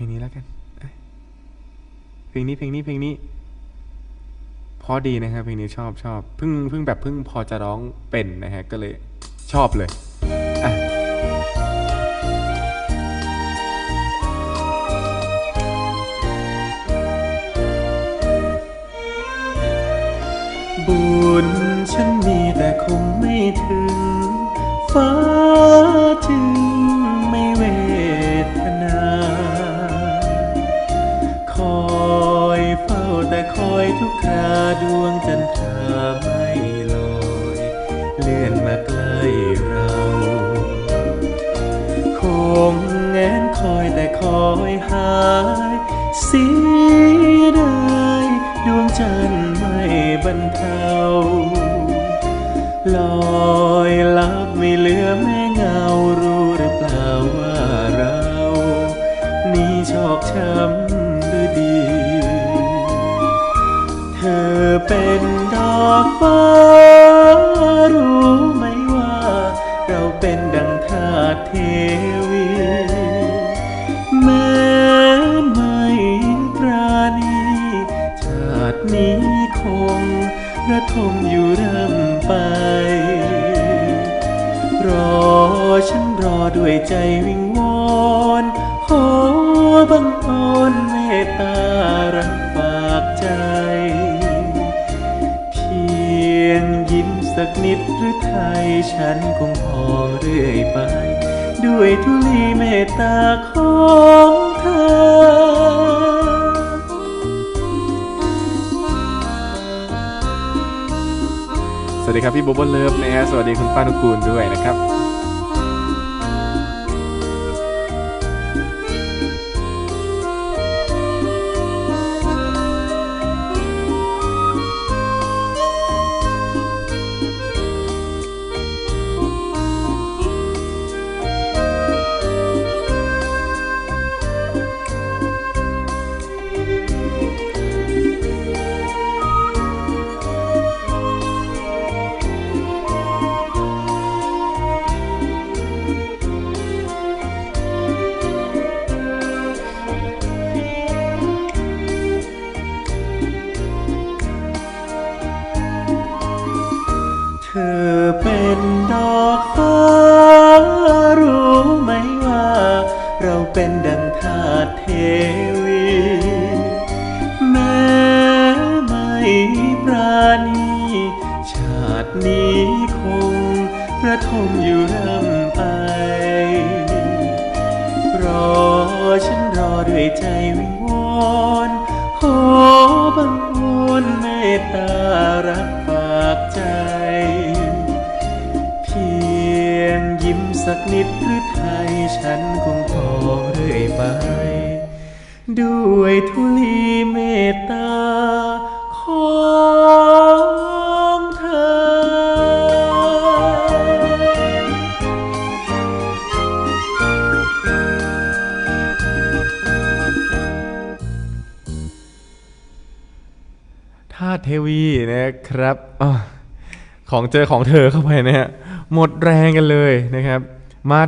ลงนี้แล้วกันเพลงนี้เพลงนี้เพลงนี้เพราะดีนะครับเพลงนี้ชอบชอบเพิ่งเพิ่งแบบเพิ่งพอจะร้องเป็นนะฮะก็เลยชอบเลยอะบุญฉันมีแต่คงไม่ถึง ฟ้าจึง แต่คอยทุกคราดวงจันทราไม่ลอย เลื่อนมาใกล้เราคงแงนคอยแต่คอยหายเสียดายดวงจันทร์ไม่บรรเทาลอยลับไม่เหลือแม่เงารู้หรือเปล่าว่าเรา นี่ชอกช้ำ เป็นดอกฟ้ารู้ไหมว่า เราเป็นดังทาเทวี แม้ไม่ปราณีชาตินี้คงระทมอยู่เริ่มไป รอฉันรอด้วยใจวิง ยิ้มสักนิดหรือไทยฉันคงพองเรื่อยไป ด้วยทุลีเมตตาของเธอสวัสดีครับพี่โบโบเลิฟนะฮะสวัสดีคุณป้านุกูลด้วยนะครับ ดอกฟ้ารู้ไหมว่า เราเป็นดังทาสเทวี แม้ไม่ปราณีชาตินี้คงระทมอยู่ร่ำไป รอฉันรอด้วยใจวิงวอนขอบังวอนเมตตารัก สักนิดหรือไทยฉันคงพอเรื่อยไป ด้วยทุลีเมตตาของเธอาตุเทวีนะครับอของเจอของเธอเข้าไปนะฮะหมดแรงกันเลยนะครับ มา